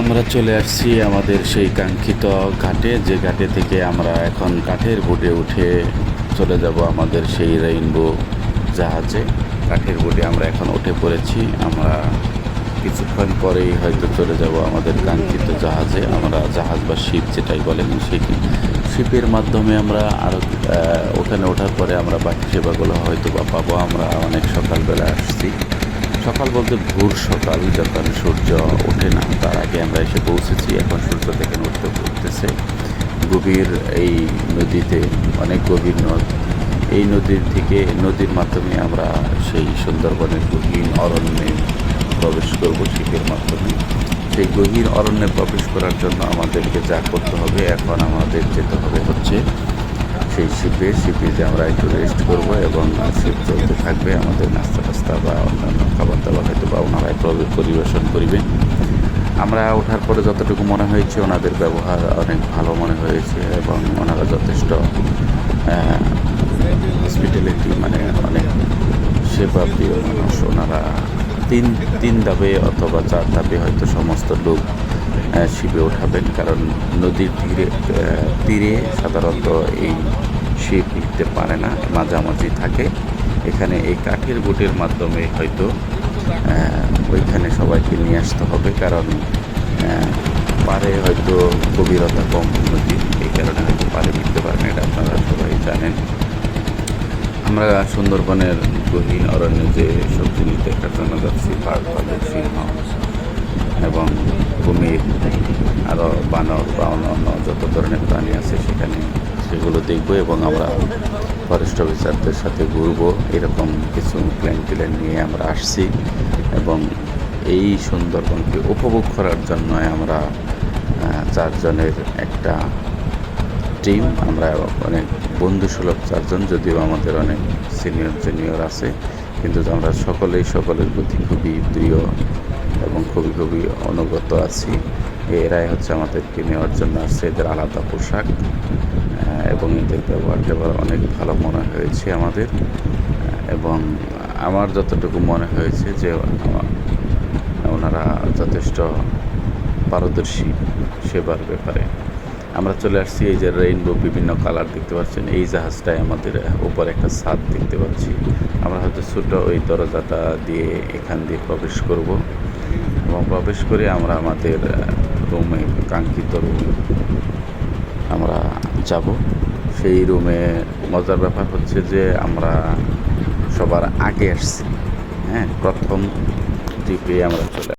আমরা চলে আসছি আমাদের সেই কাঙ্ক্ষিত ঘাটে, যে ঘাটে থেকে আমরা এখন কাঠের বোটে উঠে চলে যাব আমাদের সেই রেইনবো জাহাজে। কাঠের বোটে আমরা এখন উঠে পড়েছি। আমরা কিছুক্ষণ পরেই হয়তো চলে যাব আমাদের কাঙ্ক্ষিত জাহাজে। আমরা জাহাজ বা শিপ যেটাই বলেন সেই শিপের মাধ্যমে আমরা আরও ওখানে ওঠার পরে আমরা বাকি সেবাগুলো হয়তো বা পাবো। আমরা অনেক সকালবেলা আসছি। সকাল বলতে ভোর সকাল যখন সূর্য ওঠে না, তার আগে আমরা এসে পৌঁছেছি। এখন সূর্য থেকে উঠতে উঠতেছে। গভীর এই নদীতে, অনেক গভীর নদ। এই নদীর থেকে, নদীর মাধ্যমে আমরা সেই সুন্দরবনের গভীর অরণ্যে প্রবেশ করব শিপের মাধ্যমে। সেই গভীর অরণ্যে প্রবেশ করার জন্য আমাদেরকে যা করতে হবে, এখন আমাদের যেতে হবে হচ্ছে সেই শিপে শিপে যে আমরা একটু রেস্ট করব এবং শিপ চলতে থাকবে, আমাদের নাস্তা টাস্তা বা অন্যান্য খাবার দাবার হয়তো বা ওনারাই পরি- পরিবেশন করিবেন আমরা ওঠার পরে যতটুকু মনে হয়েছে, ওনাদের ব্যবহার অনেক ভালো মনে হয়েছে এবং ওনারা যথেষ্ট হসপিটালিটি মানে অনেক সেবা প্রিয় মানুষ। ওনারা তিন তিন ধাপে অথবা চার ধাপে হয়তো সমস্ত লোক শিপে ওঠাবেন। কারণ নদীর তীরে তীরে সাধারণত এই শিপ লিখতে পারে না, মাঝামাঝি থাকে। এখানে এই কাঠের বোটের মাধ্যমে হয়তো ওইখানে সবাইকে নিয়ে আসতে হবে, কারণ পারে হয়তো গভীরতা কম নদী এই কারণে হয়তো পারে মিলতে পারেন এটা আপনারা সবাই জানেন। আমরা সুন্দরবনের গহীন অরণ্যে যে সব জিনিস দেখার জন্য যাচ্ছি বাঘ ভালুক সিংহ, এবং কুমির আরও বানর বা অন্য অন্য যত ধরনের প্রাণী আছে সেখানে সেগুলো দেখব এবং আমরা ফরেস্ট অফিসারদের সাথে ঘুরবো। এরকম কিছু প্ল্যান ট্যান নিয়ে আমরা আসছি এবং এই সুন্দরবনকে উপভোগ করার জন্য আমরা চারজনের একটা টিম আমরা অনেক বন্ধুসুলভ চারজন, যদিও আমাদের অনেক সিনিয়র জুনিয়র আছে, কিন্তু আমরা সকলেই সকলের প্রতি খুবই প্রিয় এবং খুবই খুবই অনুগত আছি। এরাই হচ্ছে আমাদেরকে নেওয়ার জন্য আসছে। এদের আলাদা পোশাক। এবং এদের ব্যবহার ট্যাবহার অনেক ভালো মনে হয়েছে আমাদের। এবং আমার যতটুকু মনে হয়েছে যে ওনারা যথেষ্ট পারদর্শী সেবার ব্যাপারে। আমরা চলে আসছি এই যে রেইনবো বিভিন্ন কালার দেখতে পাচ্ছেন। এই জাহাজটায় আমাদের উপর একটা ছাদ দেখতে পাচ্ছি। আমরা হয়তো ছোটো ওই দরজাটা দিয়ে এখান দিয়ে প্রবেশ করব। এবং প্রবেশ করে আমরা আমাদের রুমে কাঙ্ক্ষিত রুমে আমরা যাব। সেই রুমে মজার ব্যাপার হচ্ছে যে আমরা সবার আগে আসছি। হ্যাঁ প্রথম ট্রিপে আমরা চলে